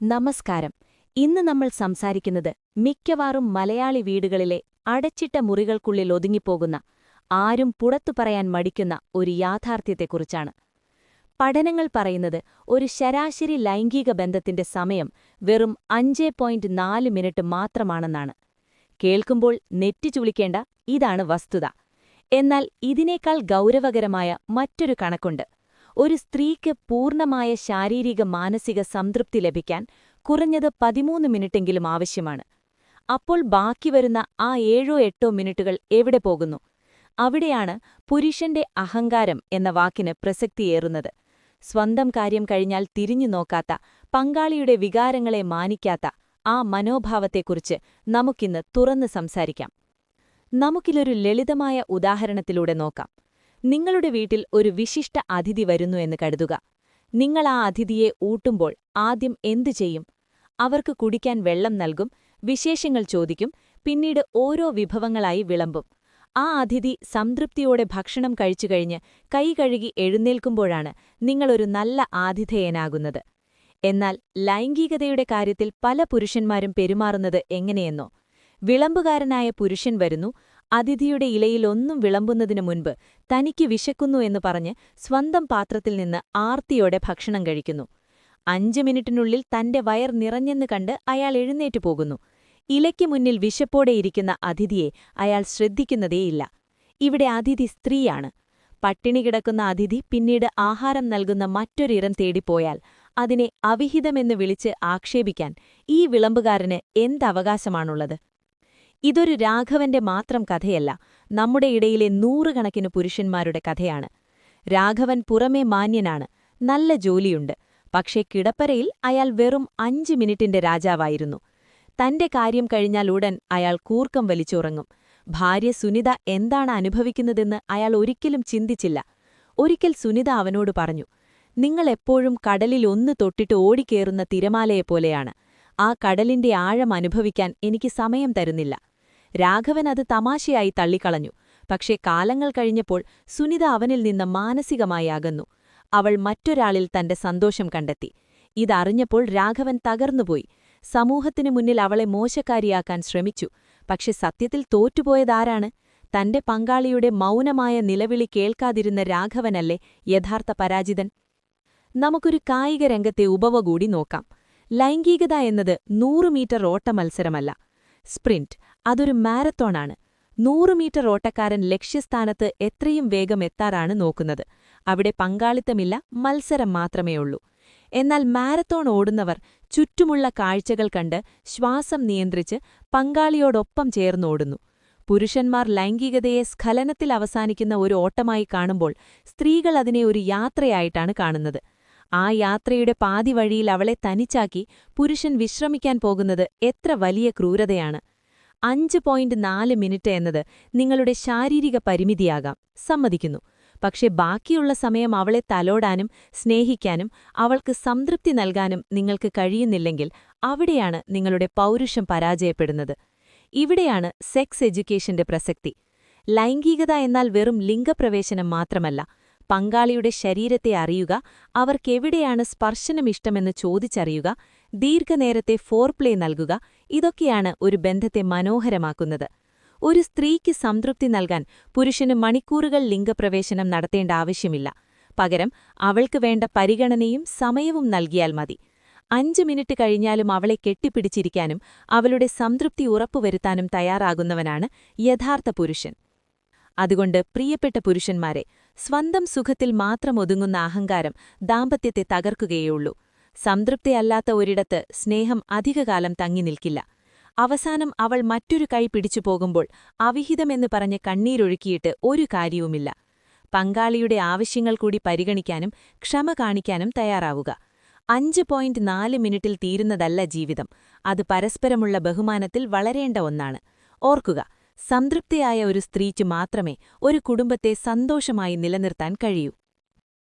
നമസ്കാരം. ഇന്ന് നമ്മൾ സംസാരിക്കുന്നത് മിക്കവാറും മലയാളി വീടുകളിലെ അടച്ചിട്ട മുറികൾക്കുള്ളിൽ ഒതുങ്ങിപ്പോകുന്ന ആരും പുറത്തു പറയാൻ മടിക്കുന്ന ഒരു യാഥാർത്ഥ്യത്തെക്കുറിച്ചാണ്. പഠനങ്ങൾ പറയുന്നത് ഒരു ശരാശരി ലൈംഗിക ബന്ധത്തിന്റെ സമയം വെറും അഞ്ച് പോയിന്റ് നാല് മിനിറ്റ് മാത്രമാണെന്നാണ്. കേൾക്കുമ്പോൾ നെറ്റി ചുളിക്കേണ്ട ഇതാണ് വസ്തുത. എന്നാൽ ഇതിനേക്കാൾ ഗൗരവകരമായ മറ്റൊരു കണക്കുണ്ട്. ഒരു സ്ത്രീക്ക് പൂർണമായ ശാരീരിക മാനസിക സംതൃപ്തി ലഭിക്കാൻ കുറഞ്ഞത് പതിമൂന്ന് മിനിറ്റെങ്കിലും ആവശ്യമാണ്. അപ്പോൾ ബാക്കി വരുന്ന ആ ഏഴോ എട്ടോ മിനിറ്റുകൾ എവിടെ പോകുന്നു? അവിടെയാണ് പുരുഷന്റെ അഹങ്കാരം എന്ന വാക്കിന് പ്രസക്തിയേറുന്നത്. സ്വന്തം കാര്യം കഴിഞ്ഞാൽ തിരിഞ്ഞു നോക്കാത്ത പങ്കാളിയുടെ വികാരങ്ങളെ മാനിക്കാത്ത ആ മനോഭാവത്തെക്കുറിച്ച് നമുക്കിന്ന് തുറന്ന് സംസാരിക്കാം. നമുക്കിലൊരു ലളിതമായ ഉദാഹരണത്തിലൂടെ നോക്കാം. നിങ്ങളുടെ വീട്ടിൽ ഒരു വിശിഷ്ട അതിഥി വരുന്നു എന്ന് കരുതുക. നിങ്ങൾ ആ അതിഥിയെ ഊട്ടുമ്പോൾ ആദ്യം എന്തു ചെയ്യും? അവർക്ക് കുടിക്കാൻ വെള്ളം നൽകും വിശേഷങ്ങൾ ചോദിക്കും പിന്നീട് ഓരോ വിഭവങ്ങളായി വിളമ്പും. ആ അതിഥി സംതൃപ്തിയോടെ ഭക്ഷണം കഴിച്ചുകഴിഞ്ഞ് കൈ കഴുകി എഴുന്നേൽക്കുമ്പോഴാണ് നിങ്ങളൊരു നല്ല ആതിഥേയനാകുന്നത്. എന്നാൽ ലൈംഗികതയുടെ കാര്യത്തിൽ പല പുരുഷന്മാരും പെരുമാറുന്നത് എങ്ങനെയെന്നോ. വിളമ്പുകാരനായ പുരുഷൻ വരുന്നു അതിഥിയുടെ ഇലയിൽ ഒന്നും വിളമ്പുന്നതിനു മുൻപ് തനിക്ക് വിശക്കുന്നു എന്ന് പറഞ്ഞ് സ്വന്തം പാത്രത്തിൽ നിന്ന് ആർത്തിയോടെ ഭക്ഷണം കഴിക്കുന്നു. അഞ്ച് മിനിറ്റിനുള്ളിൽ തന്റെ വയർ നിറഞ്ഞെന്ന് കണ്ട് അയാൾ എഴുന്നേറ്റു പോകുന്നു. ഇലയ്ക്ക് മുന്നിൽ വിശപ്പോടെ ഇരിക്കുന്ന അതിഥിയെ അയാൾ ശ്രദ്ധിക്കുന്നതേയില്ല. ഇവിടെ അതിഥി സ്ത്രീയാണ്. പട്ടിണി കിടക്കുന്ന അതിഥി പിന്നീട് ആഹാരം നൽകുന്ന മറ്റൊരിടം തേടിപ്പോയാൽ അതിനെ അവിഹിതമെന്ന് വിളിച്ച് ആക്ഷേപിക്കാൻ ഈ വിളമ്പുകാരന് എന്തവകാശമാണുള്ളത് ഇതൊരു രാഘവന്റെ മാത്രം കഥയല്ല നമ്മുടെ ഇടയിലെ നൂറുകണക്കിന് പുരുഷന്മാരുടെ കഥയാണ്. രാഘവൻ പുറമേ മാന്യനാണ് നല്ല ജോലിയുണ്ട്. പക്ഷേ കിടപ്പരയിൽ അയാൾ വെറും അഞ്ച് മിനിറ്റിന്റെ രാജാവായിരുന്നു. തന്റെ കാര്യം കഴിഞ്ഞാൽ ഉടൻ അയാൾ കൂർക്കം വലിച്ചുറങ്ങും. ഭാര്യ സുനിത എന്താണ് അനുഭവിക്കുന്നതെന്ന് അയാൾ ഒരിക്കലും ചിന്തിച്ചില്ല. ഒരിക്കൽ സുനിത അവനോട് പറഞ്ഞു നിങ്ങൾ എപ്പോഴും കടലിൽ ഒന്ന് തൊട്ടിട്ട് ഓടിക്കേറുന്ന തിരമാലയെപ്പോലെയാണ്. ആ കടലിന്റെ ആഴം അനുഭവിക്കാൻ എനിക്ക് സമയം തരുന്നില്ല. രാഘവൻ അത് തമാശയായി തള്ളിക്കളഞ്ഞു. പക്ഷേ കാലങ്ങൾ കഴിഞ്ഞപ്പോൾ സുനിത അവനിൽ നിന്ന് മാനസികമായി അകന്നു. അവൾ മറ്റൊരാളിൽ തന്റെ സന്തോഷം കണ്ടെത്തി. ഇതറിഞ്ഞപ്പോൾ രാഘവൻ തകർന്നുപോയി. സമൂഹത്തിനു മുന്നിൽ അവളെ മോശക്കാരിയാക്കാൻ ശ്രമിച്ചു. പക്ഷെ സത്യത്തിൽ തോറ്റുപോയതാരാണ്? തന്റെ പങ്കാളിയുടെ മൗനമായ നിലവിളി കേൾക്കാതിരുന്ന രാഘവനല്ലേ യഥാർത്ഥ പരാജിതൻ? നമുക്കൊരു കായിക രംഗത്തെ ഉപവ കൂടി നോക്കാം. ലൈംഗികത എന്നത് നൂറ് മീറ്റർ ഓട്ട മത്സരമല്ല. സ്പ്രിന്റ്. അതൊരു മാരത്തോണാണ്. നൂറ് മീറ്റർ ഓട്ടക്കാരൻ ലക്ഷ്യസ്ഥാനത്ത് എത്രയും വേഗം എത്താറാണ് നോക്കുന്നത്. അവിടെ പങ്കാളിത്തമില്ല മത്സരം മാത്രമേയുള്ളൂ. എന്നാൽ മാരത്തോൺ ഓടുന്നവർ ചുറ്റുമുള്ള കാഴ്ചകൾ കണ്ട് ശ്വാസം നിയന്ത്രിച്ച് പങ്കാളിയോടൊപ്പം ചേർന്നോടുന്നു പുരുഷന്മാർ ലൈംഗികതയെ സ്ഖലനത്തിൽ അവസാനിക്കുന്ന ഒരു ഓട്ടമായി കാണുമ്പോൾ സ്ത്രീകൾ അതിനെ ഒരു യാത്രയായിട്ടാണ് കാണുന്നത്. ആ യാത്രയുടെ പാതി വഴിയിൽ അവളെ തനിച്ചാക്കി പുരുഷൻ വിശ്രമിക്കാൻ പോകുന്നത് എത്ര വലിയ ക്രൂരതയാണ്. അഞ്ച് പോയിന്റ് നാല് മിനിറ്റ് എന്നത് നിങ്ങളുടെ ശാരീരിക പരിമിതിയാകാം സമ്മതിക്കുന്നു. പക്ഷേ ബാക്കിയുള്ള സമയം അവളെ തലോടാനും സ്നേഹിക്കാനും അവൾക്ക് സംതൃപ്തി നൽകാനും നിങ്ങൾക്ക് കഴിയുന്നില്ലെങ്കിൽ അവിടെയാണ് നിങ്ങളുടെ പൗരുഷം പരാജയപ്പെടുന്നത്. ഇവിടെയാണ് സെക്സ് എഡ്യൂക്കേഷന്റെ പ്രസക്തി. ലൈംഗികത എന്നാൽ വെറും ലിംഗപ്രവേശനം മാത്രമല്ല പങ്കാളിയുടെ ശരീരത്തെ അറിയുക അവർക്കെവിടെയാണ് സ്പർശനമിഷ്ടമെന്ന് ചോദിച്ചറിയുക ദീർഘനേരത്തെ ഫോർപ്ലേ നൽകുക ഇതൊക്കെയാണ് ഒരു ബന്ധത്തെ മനോഹരമാക്കുന്നത്. ഒരു സ്ത്രീക്ക് സംതൃപ്തി നൽകാൻ പുരുഷന് മണിക്കൂറുകൾ ലിംഗപ്രവേശനം നടത്തേണ്ട ആവശ്യമില്ല. പകരം അവൾക്ക് വേണ്ട പരിഗണനയും സമയവും നൽകിയാൽ മതി. അഞ്ച് മിനിറ്റ് കഴിഞ്ഞാലും അവളെ കെട്ടിപ്പിടിച്ചിരിക്കാനും അവളുടെ സംതൃപ്തി ഉറപ്പുവരുത്താനും തയ്യാറാകുന്നവനാണ് യഥാർത്ഥ പുരുഷൻ. അതുകൊണ്ട് പ്രിയപ്പെട്ട പുരുഷന്മാരെ സ്വന്തം സുഖത്തിൽ മാത്രം ഒതുങ്ങുന്ന അഹങ്കാരം ദാമ്പത്യത്തെ തകർക്കുകയുള്ളൂ സംതൃപ്തിയല്ലാത്ത ഒരിടത്ത് സ്നേഹം അധികകാലം തങ്ങി നിൽക്കില്ല. അവസാനം അവൾ മറ്റൊരു കൈ പിടിച്ചു പോകുമ്പോൾ അവിഹിതമെന്ന് പറഞ്ഞ് കണ്ണീരൊഴുക്കിയിട്ട് ഒരു കാര്യവുമില്ല. പങ്കാളിയുടെ ആവശ്യങ്ങൾ കൂടി പരിഗണിക്കാനും ക്ഷമ കാണിക്കാനും തയ്യാറാവുക. അഞ്ച് പോയിന്റ് നാല് മിനിറ്റിൽ തീരുന്നതല്ല ജീവിതം. അത് പരസ്പരമുള്ള ബഹുമാനത്തിൽ വളരേണ്ട ഒന്നാണ്. ഓർക്കുക സംതൃപ്തിയായ ഒരു സ്ത്രീക്ക് മാത്രമേ ഒരു കുടുംബത്തെ സന്തോഷമായി നിലനിർത്താൻ കഴിയൂ.